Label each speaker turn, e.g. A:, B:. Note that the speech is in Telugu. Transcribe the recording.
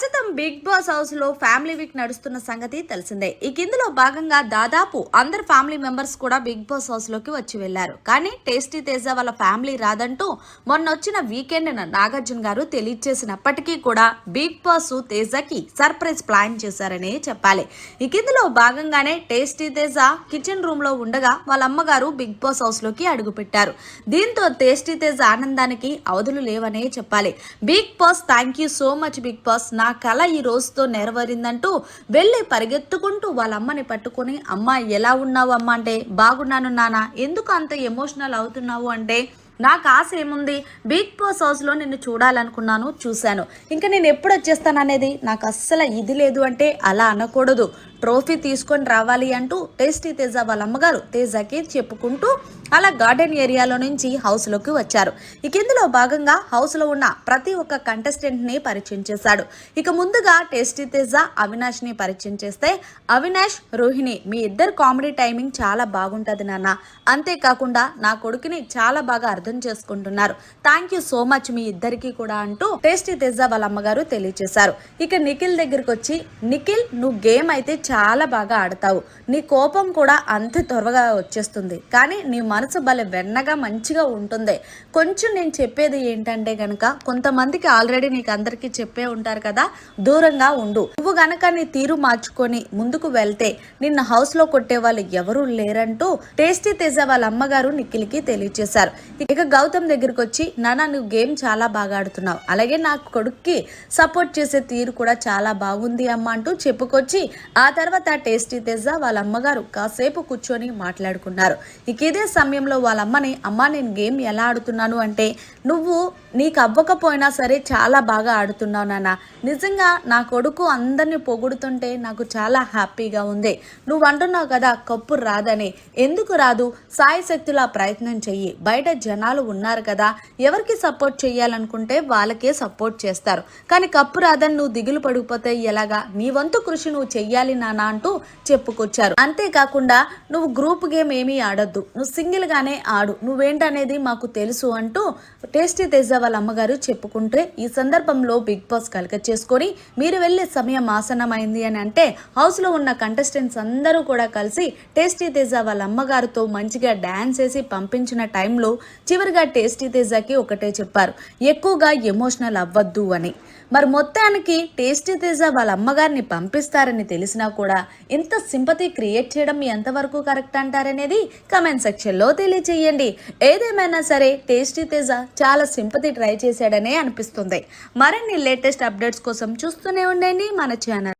A: ప్రస్తుతం బిగ్ బాస్ హౌస్లో ఫ్యామిలీ వీక్ నడుస్తున్న సంగతి తెలిసిందే. ఈ కిందలో భాగంగా దాదాపు అందరు ఫ్యామిలీ మెంబర్స్ కూడా బిగ్ బాస్ హౌస్లోకి వచ్చి వెళ్ళారు కానీ టేస్టీ తేజ వాళ్ళ ఫ్యామిలీ రాదంటూ మొన్న వచ్చిన వీకెండ్ నాగార్జున గారు తెలియచేసినప్పటికీ కూడా బిగ్ బాస్ తేజకి సర్ప్రైజ్ ప్లాన్ చేశారనే చెప్పాలి. ఈ కిందలో భాగంగానే టేస్టీ తేజ కిచెన్ రూమ్లో ఉండగా వాళ్ళ అమ్మగారు బిగ్ బాస్ హౌస్లోకి అడుగు పెట్టారు దీంతో టేస్టీ తేజ ఆనందానికి అవధులు లేవనే చెప్పాలి. Big boss thank you so much big boss. నా కళ ఈ రోజుతో నెరవేరిందంటూ వెళ్ళి పరిగెత్తుకుంటూ వాళ్ళ అమ్మని పట్టుకొని అమ్మ ఎలా ఉన్నావు అమ్మ? అంటే బాగున్నాను నాన్న ఎందుకు అంత ఎమోషనల్ అవుతున్నావు? అంటే నాకు ఆశ ఏముంది బిగ్ బాస్ హౌస్లో నిన్ను చూడాలనుకున్నాను చూశాను. ఇంకా నేను ఎప్పుడు వచ్చేస్తాను అనేది నాకు అస్సలు ఇది లేదు అంటే అలా అనకూడదు. ట్రోఫీ తీసుకొని రావాలి అంటూ టేస్టీ తేజ వాళ్ళ అమ్మగారు తేజకి చెప్పుకుంటూ అలా గార్డెన్ ఏరియాలో నుంచి హౌస్లోకి వచ్చారు. ఇక ఇందులో భాగంగా హౌస్లో ఉన్న ప్రతి ఒక్క కంటెస్టెంట్ని పరిచయం చేశాడు. ఇక ముందుగా టేస్టీ తేజ అవినాష్ని పరిచయం చేస్తే అవినాష్ రోహిణి మీ ఇద్దరు కామెడీ టైమింగ్ చాలా బాగుంటుంది నాన్న. అంతేకాకుండా నా కొడుకుని చాలా బాగా అర్థం చేసుకుంటున్నారు. థ్యాంక్ యూ సో మచ్ మీ ఇద్దరికి కూడా అంటూ టేస్టీ తేజ వాళ్ళ అమ్మగారు తెలియజేశారు. ఇక నిఖిల్ దగ్గరికి వచ్చి నిఖిల్ నువ్వు గేమ్ అయితే చాలా బాగా ఆడతావు. నీ కోపం కూడా అంత త్వరగా వచ్చేస్తుంది. కానీ నీ మనసు భలే వెన్నగా మంచిగా ఉంటుంది. కొంచెం నేను చెప్పేది ఏంటంటే గనక కొంతమందికి ఆల్రెడీ నీకు అందరికీ చెప్పే ఉంటారు కదా దూరంగా ఉండు. నువ్వు గనక నీ తీరు మార్చుకొని ముందుకు వెళ్తే నిన్న హౌస్లో కొట్టే వాళ్ళు ఎవరూ లేరంటూ టేస్టీ తేజ వాళ్ళ అమ్మగారు నిఖిల్కి తెలియజేశారు ఇక గౌతమ్ దగ్గరికి వచ్చి నానా నువ్వు గేమ్ చాలా బాగా ఆడుతున్నావు. అలాగే నా కొడుక్కి సపోర్ట్ చేసే తీరు కూడా చాలా బాగుంది అమ్మ అంటూ చెప్పుకొచ్చి ఆ తర్వాత టేస్టీ తేజ వాళ్ళ అమ్మగారు కాసేపు కూర్చొని మాట్లాడుకున్నారు. ఇక ఇదే సమయంలో వాళ్ళ అమ్మని అమ్మ నేను గేమ్ ఎలా ఆడుతున్నాను? అంటే నువ్వు నీకు అవ్వకపోయినా సరే చాలా బాగా ఆడుతున్నావు నాన్న. నిజంగా నా కొడుకు అందరిని పొగుడుతుంటే నాకు చాలా హ్యాపీగా ఉంది. నువ్వు అంటున్నావు కదా కప్పు రాదని. ఎందుకు రాదు? సాయి శక్తులా ప్రయత్నం చెయ్యి. బయట జనాలు ఉన్నారు కదా ఎవరికి సపోర్ట్ చేయాలనుకుంటే వాళ్ళకే సపోర్ట్ చేస్తారు. కానీ కప్పు రాదని నువ్వు దిగులు పడిపోతే ఎలాగా? నీ వంతు కృషి నువ్వు చెయ్యాలి నాన్న అంటూ చెప్పుకొచ్చారు. అంతేకాకుండా నువ్వు గ్రూప్ గేమ్ ఏమీ ఆడొద్దు. నువ్వు సింగిల్గానే ఆడు. నువ్వేంటనేది మాకు తెలుసు అంటూ టేస్టీ తెజ వాళ్ళ అమ్మగారు చెప్పుకుంటే ఈ సందర్భంలో బిగ్ బాస్ కలక చేసుకొని మీరు వెళ్ళే సమయం ఆసనమైంది అని అంటే హౌస్లో ఉన్న కంటెస్టెంట్స్ అందరూ కూడా కలిసి టేస్టీ తేజ వాళ్ళ అమ్మగారితో మంచిగా డ్యాన్స్ వేసి పంపించిన టైంలో చివరిగా టేస్టీ తేజకి ఒకటే చెప్పారు ఎక్కువగా ఎమోషనల్ అవ్వద్దు అని. మరి మొత్తానికి టేస్టీ తేజ వాళ్ళ అమ్మగారిని పంపిస్తారని తెలిసినా కూడా ఇంత సింపతి క్రియేట్ చేయడం ఎంతవరకు కరెక్ట్ అంటారనేది కమెంట్ సెక్షన్లో తెలియచేయండి. ఏదేమైనా సరే టేస్టీ తేజ చాలా సింపతి ట్రై చేశాడనే అనిపిస్తుంది. మరిన్ని లేటెస్ట్ అప్డేట్స్ కోసం చూస్తూనే ఉండండి మన ఛానల్.